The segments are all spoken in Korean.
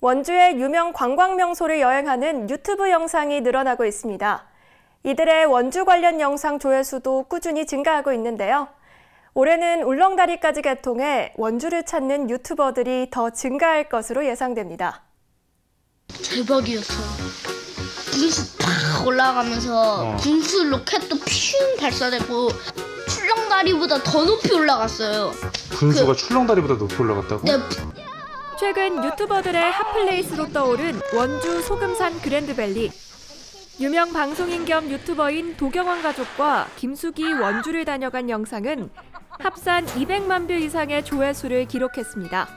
원주의 유명 관광 명소를 여행하는 유튜브 영상이 늘어나고 있습니다. 이들의 원주 관련 영상 조회수도 꾸준히 증가하고 있는데요. 올해는 울렁다리까지 개통해 원주를 찾는 유튜버들이 더 증가할 것으로 예상됩니다. 대박이었어. 분수 팍 올라가면서 어. 분수 로켓도 퓨 발사되고 출렁다리보다 더 높이 올라갔어요. 분수가 출렁다리보다 높이 올라갔다고? 네, 최근 유튜버들의 핫플레이스로 떠오른 원주 소금산 그랜드밸리. 유명 방송인 겸 유튜버인 도경원 가족과 김숙이 원주를 다녀간 영상은 합산 200만 뷰 이상의 조회수를 기록했습니다.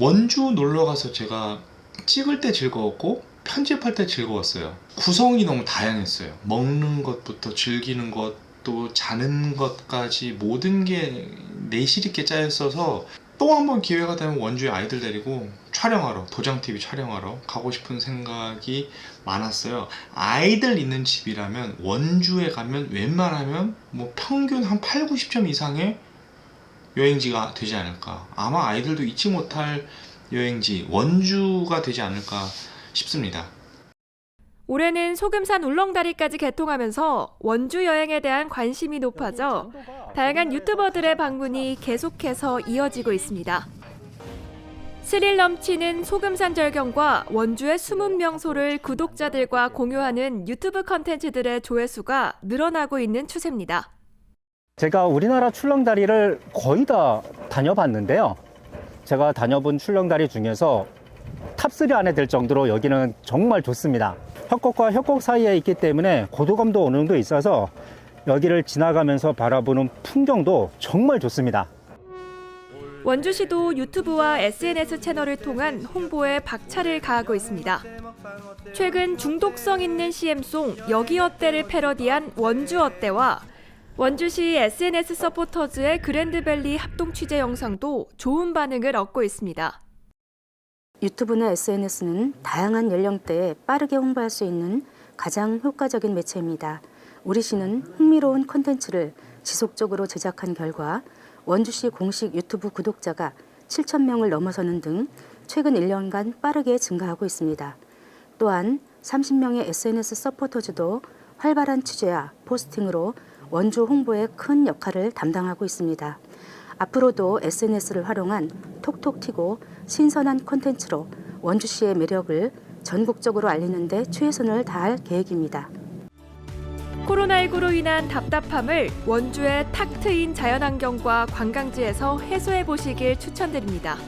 원주 놀러 가서 제가 찍을 때 즐거웠고 편집할 때 즐거웠어요. 구성이 너무 다양했어요. 먹는 것부터 즐기는 것, 또 자는 것까지 모든 게 내실 있게 짜여 있어서 또 한 번 기회가 되면 원주에 아이들 데리고 촬영하러 도장 TV 촬영하러 가고 싶은 생각이 많았어요. 아이들 있는 집이라면 원주에 가면 웬만하면 뭐 평균 한 8, 90점 이상의 여행지가 되지 않을까. 아마 아이들도 잊지 못할 여행지 원주가 되지 않을까 싶습니다. 올해는 소금산 울렁다리까지 개통하면서 원주 여행에 대한 관심이 높아져 다양한 유튜버들의 방문이 계속해서 이어지고 있습니다. 스릴 넘치는 소금산 절경과 원주의 숨은 명소를 구독자들과 공유하는 유튜브 컨텐츠들의 조회수가 늘어나고 있는 추세입니다. 제가 우리나라 출렁다리를 거의 다 다녀봤는데요. 제가 다녀본 출렁다리 중에서 탑3 안에 들 정도로 여기는 정말 좋습니다. 협곡과 협곡 사이에 있기 때문에 고도감도 어느 정도 있어서 여기를 지나가면서 바라보는 풍경도 정말 좋습니다. 원주시도 유튜브와 SNS 채널을 통한 홍보에 박차를 가하고 있습니다. 최근 중독성 있는 CM송 여기 어때를 패러디한 원주 어때와 원주시 SNS 서포터즈의 그랜드밸리 합동 취재 영상도 좋은 반응을 얻고 있습니다. 유튜브나 SNS는 다양한 연령대에 빠르게 홍보할 수 있는 가장 효과적인 매체입니다. 우리 시는 흥미로운 콘텐츠를 지속적으로 제작한 결과 원주시 공식 유튜브 구독자가 7천 명을 넘어서는 등 최근 1년간 빠르게 증가하고 있습니다. 또한 30명의 SNS 서포터즈도 활발한 취재와 포스팅으로 원주 홍보에 큰 역할을 담당하고 있습니다. 앞으로도 SNS를 활용한 톡톡 튀고 신선한 콘텐츠로 원주시의 매력을 전국적으로 알리는 데 최선을 다할 계획입니다. 코로나19로 인한 답답함을 원주의 탁 트인 자연환경과 관광지에서 해소해 보시길 추천드립니다.